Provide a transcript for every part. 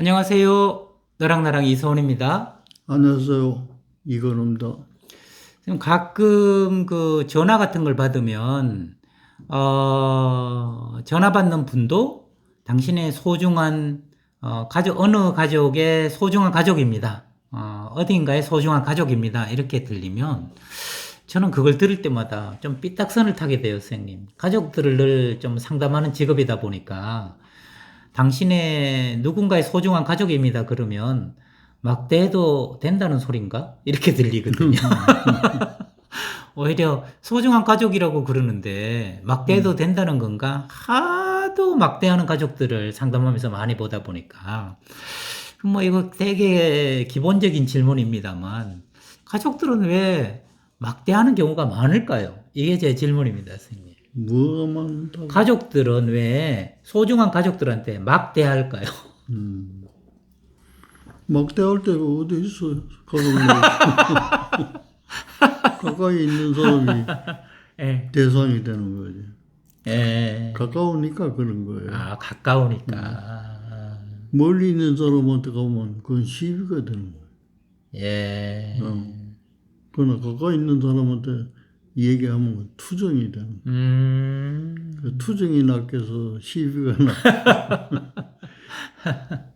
안녕하세요. 너랑 나랑 이서원입니다. 안녕하세요. 이건우입니다. 지금 가끔 그 전화 같은 걸 받으면 어, 전화 받는 분도 당신의 소중한 어, 가족 어느 가족의 소중한 가족입니다. 어, 어딘가의 소중한 가족입니다. 이렇게 들리면 저는 그걸 들을 때마다 좀 삐딱선을 타게 돼요, 선생님. 가족들을 늘좀 상담하는 직업이다 보니까 당신의 누군가의 소중한 가족입니다. 그러면 막대해도 된다는 소린가? 이렇게 들리거든요. 오히려 소중한 가족이라고 그러는데 막대해도 된다는 건가? 하도 막대하는 가족들을 상담하면서 많이 보다 보니까 뭐 이거 되게 기본적인 질문입니다만 가족들은 왜 막대하는 경우가 많을까요? 이게 제 질문입니다, 선생님. 뭐가 많다. 가족들은 왜 소중한 가족들한테 막 대할까요? 음. 막 대할 때가 어디 있어요? 가족이 가까이 있는 사람이 예. 대상이 되는 거지. 예. 가까우니까 그런 거예요. 아, 가까우니까. 아, 멀리 있는 사람한테 가면 그건 시비가 되는 거예요. 예. 어. 그러나 가까이 있는 사람한테 얘기하면 투정이 되는 거예요. 음. 그 투정이 낚여서 시비가 나.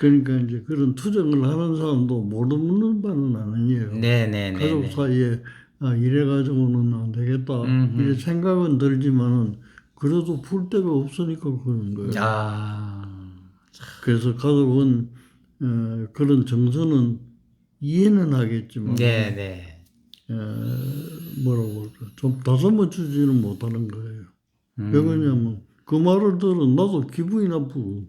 그러니까 이제 그런 투정을 하는 사람도 모르는 바는 아니에요. 네네네. 가족 사이에 아, 이래 가지고는 안 되겠다. 음흠. 이래 생각은 들지만은 그래도 풀 데가 없으니까 그러는 거예요. 아. 그래서 가족은 어, 그런 정서는 이해는 하겠지만 네네. 어, 뭐라고 할까 좀 다듬어 주지는 못하는 거예요. 음. 왜 그러냐면 그 말을 들은 나도 기분이 나쁘고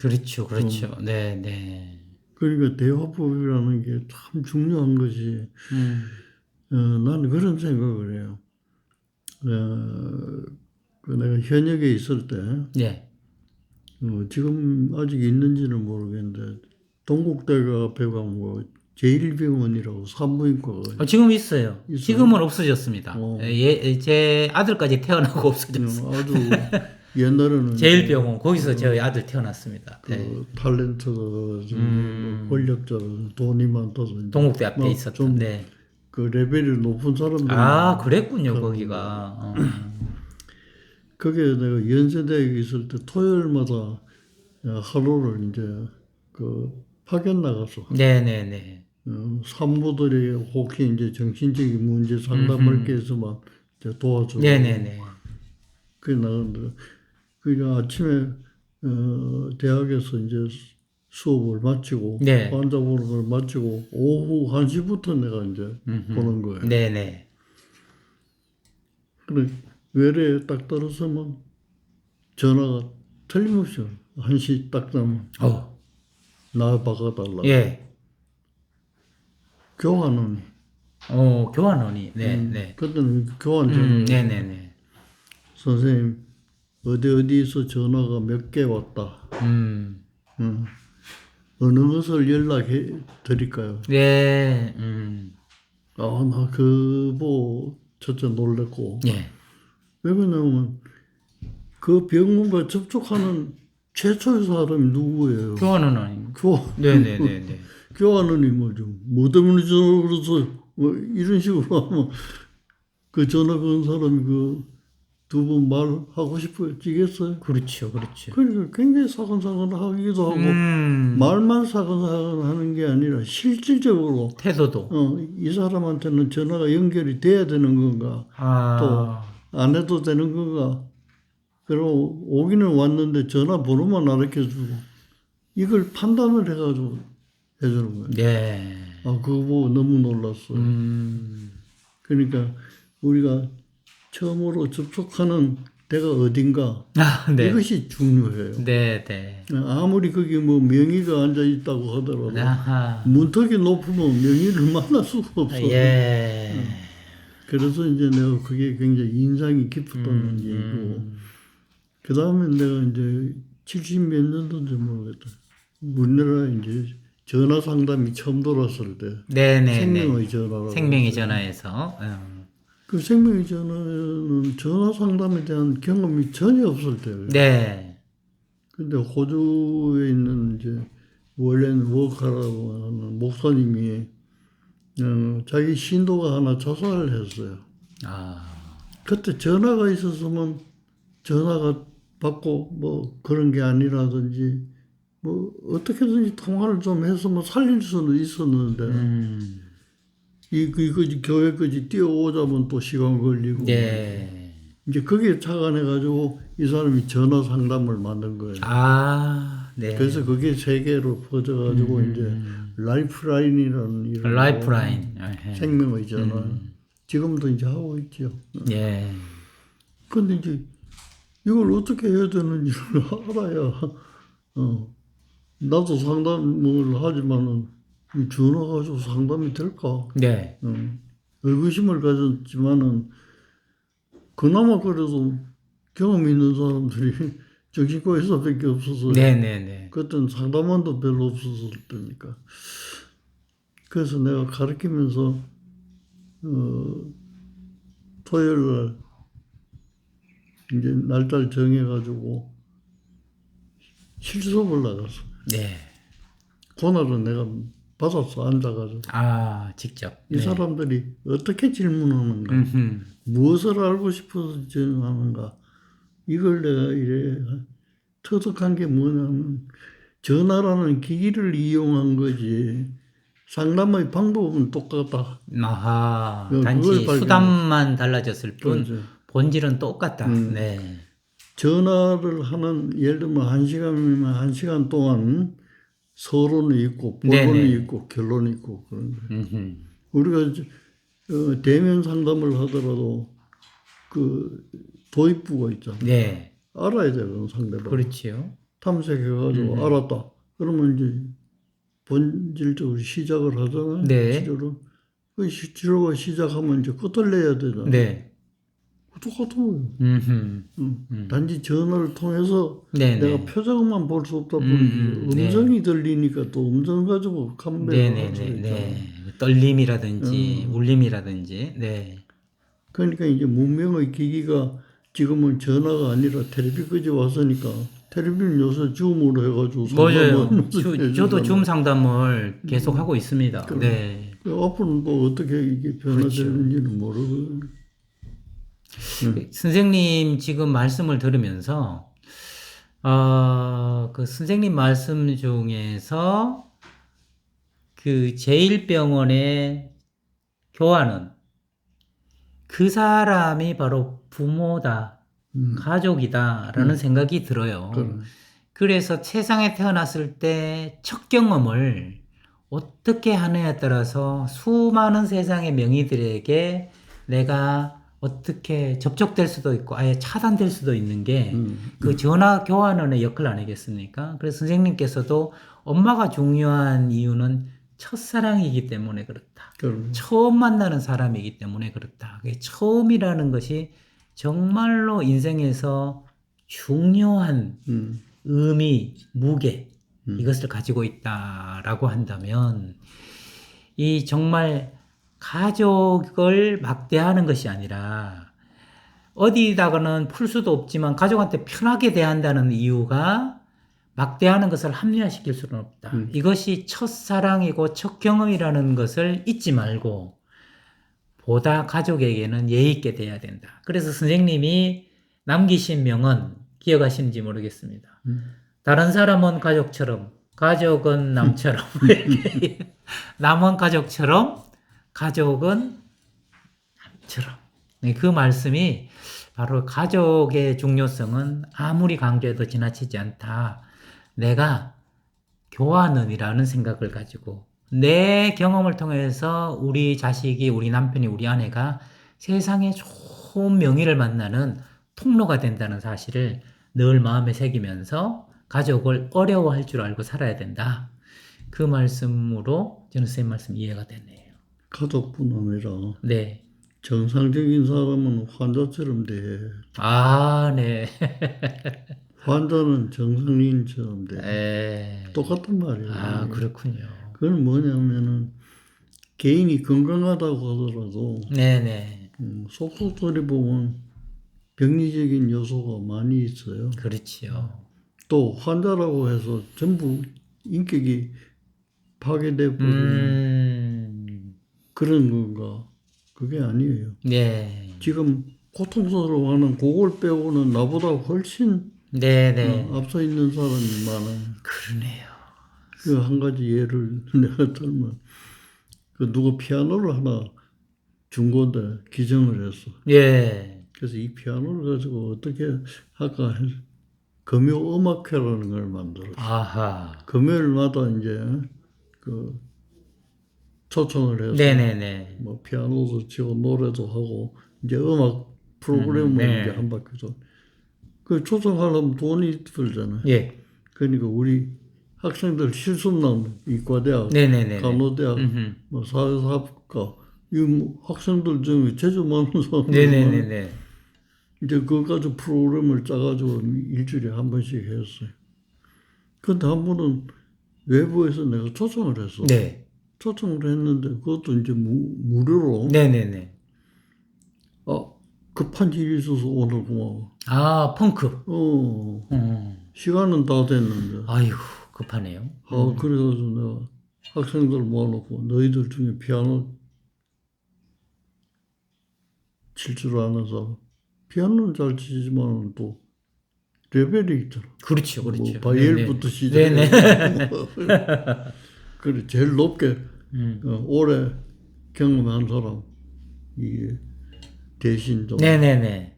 그렇죠, 그렇죠. 네네. 그러니까 대화법이라는 게 참 중요한 것이 음. 어, 나는 그런 생각을 해요. 어, 그 내가 현역에 있을 때 네. 어, 지금 아직 있는지는 모르겠는데 동국대가 뭐 제1병원이라고 산부인과가 어, 지금 있어요. 있어요? 지금은 없어졌습니다. 어. 예, 제 아들까지 태어나고 있 없어졌어요. 아주 옛날에는 제일병원 거기서 저희 아들 태어났습니다. 그 네. 탤런트가 좀 음. 권력자로 돈이 많다서 동국대 앞에 뭐 있었던. 좀 네. 그 레벨이 높은 사람들 아, 그랬군요, 그런 거기가. 어. 그게 내가 연세대학에 있을 때 토요일마다 하루를 이제 그 파견 나가서 네네네. 어, 산모들의 혹시 이제 정신적인 문제 있으면 이제 도와주고 네네네. 그게 나갔는데 그게 아침에 어, 대학에서 이제 수업을 마치고 네. 환자 보는 걸 마치고 오후 1시부터 내가 이제 음흠. 보는 거예요. 네네. 그래 외래에 딱 떨어서면 전화가 틀림없이 1시 딱 되면 어, 나 바꿔달라. 예. 교환은 어, 교환원이. 네, 음, 네. 그때는 교환 음, 네 네 네. 선생님 어디 어디서 전화가 몇 개 왔다. 음, 응. 어느 것을 연락해 드릴까요? 네, 음, 아, 나 그보 첫째 놀랬고 예. 왜 그러냐면 그 병원과 접촉하는 최초의 사람이 누구예요? 교환원이. 교 네네네네. 교환원이 뭐죠? 뭐 때문에 전화 그래서 뭐 이런 식으로 하면 그 전화 건 사람이 그두분 말하고 싶어지겠어요? 그렇죠, 그렇죠. 그러니까 굉장히 사근사근하기도 하고 음, 말만 사근사근 하는 게 아니라 실질적으로 태도도. 어, 이 사람한테는 전화가 연결이 돼야 되는 건가 아, 안 해도 되는 건가 그리고 오기는 왔는데 전화 번호만 알려주고 이걸 판단을 해가지고 해주는 거예요. 네. 아 그거 보고 너무 놀랐어요. 음, 그러니까 우리가 처음으로 접촉하는 데가 어딘가 아, 네. 이것이 중요해요. 네, 네. 아무리 거기 뭐 명의가 앉아 있다고 하더라도 아하. 문턱이 높으면 명의를 만날 수가 없어. 예. 그래서 이제 내가 그게 굉장히 인상이 깊었던 음, 얘기고, 음. 그 다음에 내가 이제 70 몇 년도인지 모르겠다. 우리나라 이제 전화 상담이 처음 돌았을 때, 네네네. 생명의 전화라고. 생명의 전화에서. 음. 그 생명의 전화는 전화 상담에 대한 경험이 전혀 없을 때예요. 네. 근데 호주에 있는 이제 원래는 워카라고 하는 목사님이 어, 자기 신도가 하나 자살을 했어요. 아, 그때 전화가 있었으면 전화가 받고 뭐 그런 게 아니라든지 뭐 어떻게든지 통화를 좀 해서 뭐 살릴 수는 있었는데 음, 이 이거지 교회까지 뛰어오자면 또 시간 걸리고 네. 이제 거기에 착안해 가지고 이 사람이 전화 상담을 만든 거예요. 아, 네. 그래서 그게 세계로 퍼져 가지고 이제 라이프라인이라는 이런 라이프라인. 아, 예. 생명의잖아. 지금도 이제 하고 있죠. 예. 근데 이제 이걸 어떻게 해야 되는지를 알아야, 어, 나도 상담을 하지만은 이 전화 가지고 상담이 될까? 네. 어, 의구심을 가졌지만은 그나마 그래도 경험 있는 사람들이 정신과에서 밖에 없어서 네, 네, 네. 그때는 상담원도 별로 없었을 때니까. 그래서 내가 가르치면서, 어, 토요일 날, 이제 날짜를 정해가지고 실습을 나갔어. 네. 그날은 내가 받았어, 앉아가지고. 아, 직접. 이 네. 사람들이 어떻게 질문하는가, 음흠. 무엇을 알고 싶어서 질문하는가, 이걸 내가 이래 터득한 게 뭐냐면, 전화라는 기기를 이용한 거지, 상담의 방법은 똑같다. 아하. 네, 단지. 수단만 달라졌을 뿐 그렇죠. 본질은 똑같다. 음. 네. 전화를 하는 예를 들면 한 시간이면 한 시간 동안 서론이 있고 본론이. 있고 결론이 있고 그런 거예요. 우리가 어, 대면 상담을 하더라도 그 도입부가 있잖아. 네. 알아야 돼요 상대방. 그렇지요. 탐색해가지고 음. 알았다. 그러면 이제 본질적으로 시작을 하잖아요. 네. 치료를. 그 시- 치료가 시작하면 이제 끝을 내야 되잖아. 네. 똑같은. 응. 음. 단지 전화를 통해서 네, 내가 네. 표정만 볼 수 없다 보니 음, 음, 네. 음성이 들리니까 또 음성 가지고 감별을 네, 할 네, 수 네, 있잖아. 네. 떨림이라든지 음. 울림이라든지. 네. 그러니까 이제 문명의 기기가 지금은 전화가 아니라 텔레비까지 왔으니까 텔레비는 요새 줌으로 해가지고 맞아요. 해주잖아. 저도 줌 상담을 계속 하고 있습니다. 그럼. 네. 앞으로는 또 어떻게 이게 그렇죠. 변화되는지는 모르고 그 선생님 지금 말씀을 들으면서 어, 그 선생님 말씀 중에서 그 제1병원의 교환은 그 사람이 바로 부모다, 음. 가족이다라는 생각이 들어요. 그럼. 그래서 세상에 태어났을 때 첫 경험을 어떻게 하느냐에 따라서 수많은 세상의 명의들에게 내가 어떻게 접촉될 수도 있고 아예 차단될 수도 있는 게그 음. 전화 교환원의 역할 아니겠습니까? 그래서 선생님께서도 엄마가 중요한 이유는 첫사랑이기 때문에 그렇다. 그럼. 처음 만나는 사람이기 때문에 그렇다. 그게 처음이라는 것이 정말로 인생에서 중요한 음. 의미, 무게 음. 이것을 가지고 있다라고 한다면 이 정말 가족을 막대하는 것이 아니라 어디다가는 풀 수도 없지만 가족한테 편하게 대한다는 이유가 막대하는 것을 합리화시킬 수는 없다. 음. 이것이 첫 사랑이고 첫 경험이라는 것을 잊지 말고 보다 가족에게는 예의 있게 돼야 된다. 그래서 선생님이 남기신 명언 기억하시는지 모르겠습니다. 음. 다른 사람은 가족처럼, 가족은 남처럼, 이렇게 남은 가족처럼, 가족은 남처럼. 네, 그 말씀이 바로 가족의 중요성은 아무리 강조해도 지나치지 않다. 내가 교환은이라는 생각을 가지고 내 경험을 통해서 우리 자식이, 우리 남편이, 우리 아내가 세상에 좋은 명의를 만나는 통로가 된다는 사실을 늘 마음에 새기면서 가족을 어려워할 줄 알고 살아야 된다. 그 말씀으로 저는 선생님 말씀 이해가 되네요. 가족뿐 아니라 네. 정상적인 사람은 환자처럼 돼. 아, 네. 환자는 정상인처럼 돼. 에... 똑같단 말이에요. 아, 그렇군요. 그건 뭐냐면은 개인이 건강하다고 하더라도 네네. 음, 속속들이 보면 병리적인 요소가 많이 있어요. 그렇지요. 또 환자라고 해서 전부 인격이 파괴돼 버리는 음, 그런 건가? 그게 아니에요. 네. 지금 고통스러워 하는 그걸 빼고는 나보다 훨씬 네네. 어, 앞서 있는 사람이 많아요. 그러네요. 그 한 가지 예를 내가 들면 그 누가 피아노를 하나 준 건데 기증을 했어. 예. 그래서 이 피아노를 가지고 어떻게 할까 해서 금요 음악회라는 걸 만들었어. 아하. 금요일마다 이제 그 초청을 해서 네네네. 뭐 피아노도 치고 노래도 하고 이제 음악 프로그램을 음, 네. 이제 한 바퀴 그 초청하려면 돈이 들잖아요. 예. 그러니까 우리 학생들 실습남 이과대학, 네네네. 간호대학, 음흠. 뭐 사회사학과 이 뭐 학생들 중에 제주 많은 사람들 네네네네. 이제 그거 가지고 프로그램을 짜가지고 일주일에 한 번씩 했어요. 근데 한 번은 외부에서 내가 초청을 했어. 네. 초청을 했는데 그것도 이제 무, 무료로 네네네. 아 급한 일이 있어서 오늘 고마워. 아, 펑크. 어 음. 시간은 다 됐는데 아이고, 급하네요. 아 그래가지고 내가 학생들 모아놓고 너희들 중에 피아노 칠 줄 아는 사람 피아노는 잘 치지만 또 레벨이 있잖아. 그렇죠, 뭐 그렇죠. 바이엘부터 시작해. 네네. 그래 제일 높게 음. 어, 오래 경험한 사람 이게 대신 좀 네네네.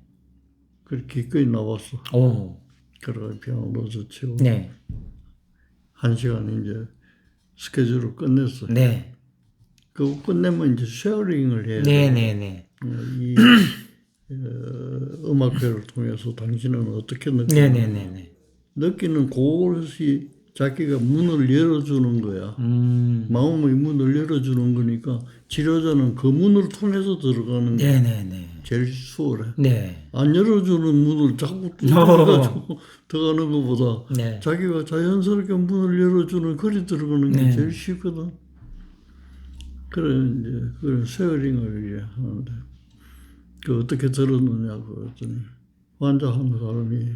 그렇게 기꺼이 나왔어. 오. 그래 피아노도 치고 네. 한 시간 이제 스케줄을 끝냈어. 네. 그거 끝내면 이제 쉐어링을 해야 돼. 네네네. 어, 이 어, 음악회를 통해서 당신은 어떻게 느끼는 네네네네. 느끼는 그것이 자기가 문을 열어주는 거야. 음. 마음의 문을 열어주는 거니까 치료자는 그 문을 통해서 들어가는 게 네네네. 제일 수월해. 네. 안 열어주는 문을 자꾸 뚫어가지고 들어가는 것보다 네. 자기가 자연스럽게 문을 열어주는 거리 들어가는 게 네. 제일 쉽거든. 그래 이제 그런 쉐어링을 이제 하는데 그 어떻게 들었느냐 그랬더니 환자 한 사람이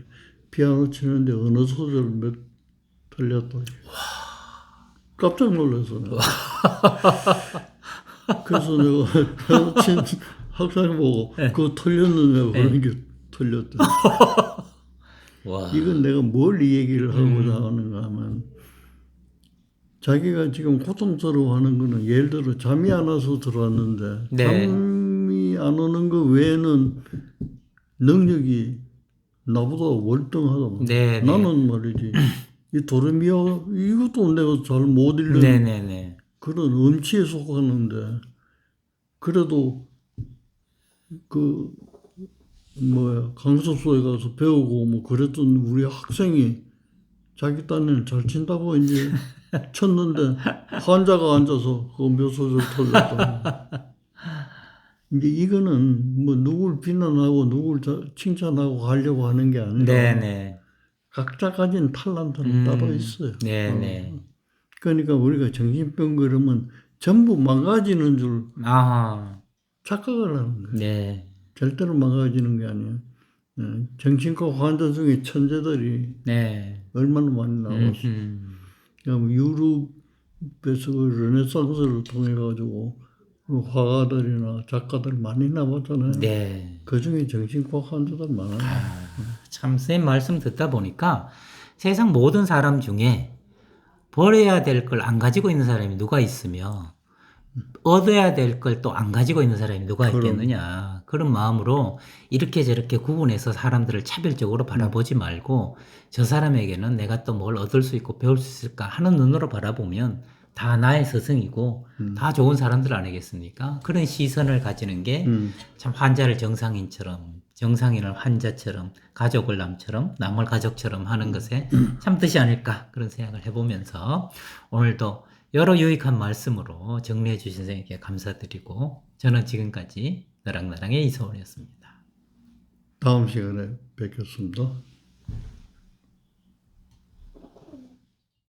피아노 치는데 어느 소절 몇 틀렸다. 깜짝 놀랐어 내가. 그래서 내가 친 학생 보고 네. 그거 틀렸느냐고 그런 게 틀렸대. 와. 이건 내가 뭘 이 얘기를 하고자 음. 하는가 하면 자기가 지금 고통스러워하는 거는 예를 들어 잠이 안 와서 들어왔는데 네. 잠이 안 오는 거 외에는 능력이 나보다 월등하다. 네. 네. 나는 말이지 이 도레미아 이것도 내가 잘 못 읽는 네네네. 그런 음치에 속하는데 그래도 그 뭐야 강습소에 가서 배우고 뭐 그랬던 우리 학생이 자기 딴에는 잘 친다고 이제 쳤는데 환자가 앉아서 그몇 소절 틀렸다. 이제 이거는 뭐 누굴 비난하고 누굴 자- 칭찬하고 하려고 하는 게 아니라 네네. 각자 가진 탤런트는 음. 따로 있어요. 네네. 그러니까 우리가 정신병 그러면 전부 망가지는 줄 아하. 착각을 하는 거예요. 네. 절대로 망가지는 게 아니에요. 예, 정신과 환자 중에 천재들이 네. 얼마나 많이 나왔어. 음. 그러니까 유럽에서 그 르네상스를 통해 가지고 그 화가들이나 작가들 많이 나왔잖아요. 네. 그 중에 정신과 환자들 많아요. 참 선생님 말씀 듣다 보니까 세상 모든 사람 중에 버려야 될 걸 안 가지고 있는 사람이 누가 있으며 얻어야 될 걸 또 안 가지고 있는 사람이 누가. 있겠느냐 그런 마음으로 이렇게 저렇게 구분해서 사람들을 차별적으로 바라보지 말고 저 사람에게는 내가 또 뭘 얻을 수 있고 배울 수 있을까 하는 눈으로 바라보면 다 나의 스승이고 음. 다 좋은 사람들 아니겠습니까? 그런 시선을 가지는 게 음. 참 환자를 정상인처럼 정상인을 환자처럼 가족을 남처럼 남을 가족처럼 하는 것에 참 뜻이 아닐까 그런 생각을 해보면서 오늘도 여러 유익한 말씀으로 정리해 주신 선생님께 감사드리고 저는 지금까지 너랑나랑의 이소원이었습니다. 다음 시간에 뵙겠습니다.